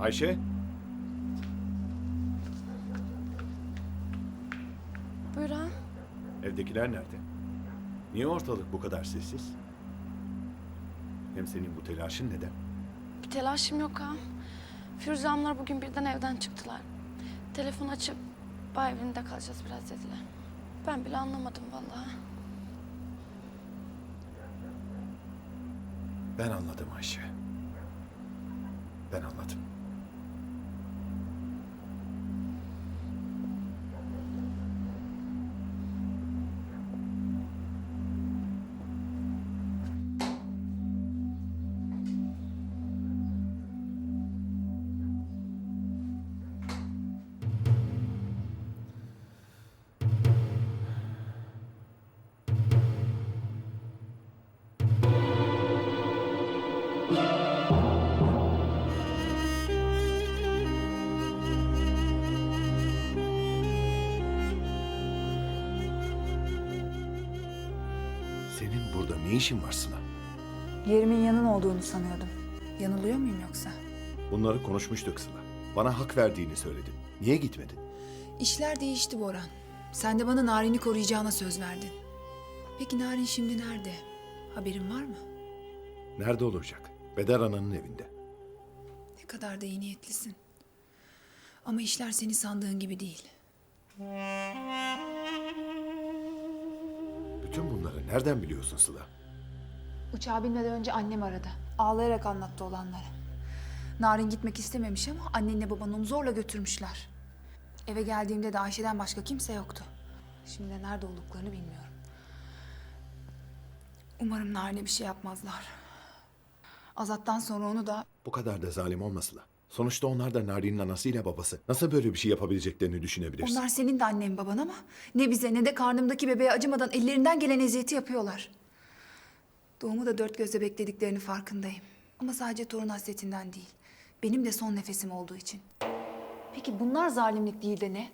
Ayşe? Buyur ağam. Evdekiler nerede? Niye ortalık bu kadar sessiz? Hem senin bu telaşın neden? Bir telaşım yok ağam. Firuze ağamlar bugün birden evden çıktılar. Telefon açıp bay evinde kalacağız biraz dediler. Ben bile anlamadım vallahi. Ben anladım Ayşe. Ben anladım. Senin burada ne işin var Sıla? Yerimin yanın olduğunu sanıyordum. Yanılıyor muyum yoksa? Bunları konuşmuştuk Sıla. Bana hak verdiğini söyledin. Niye gitmedin? İşler değişti Boran. Sen de bana Narin'i koruyacağına söz verdin. Peki Narin şimdi nerede? Haberin var mı? Nerede olacak? Bedar ananın evinde. Ne kadar da iyi niyetlisin. Ama işler seni sandığın gibi değil. Bütün bunları nereden biliyorsun Sıla? Uçağa binmeden önce annem aradı. Ağlayarak anlattı olanları. Narin gitmek istememiş ama annenle baban onu zorla götürmüşler. Eve geldiğimde de Ayşe'den başka kimse yoktu. Şimdi de nerede olduklarını bilmiyorum. Umarım Narin'e bir şey yapmazlar. Azat'tan sonra onu da Bu kadar da zalim olma Sıla. Sonuçta onlar da Nari'nin anasıyla babası. Nasıl böyle bir şey yapabileceklerini düşünebilirsin? onlar senin de annen baban ama ne bize ne de karnımdaki bebeğe acımadan ellerinden gelen eziyeti yapıyorlar. Doğumu da dört gözle beklediklerini farkındayım. Ama sadece torun hasretinden değil. Benim de son nefesim olduğu için. Peki bunlar zalimlik değil de ne?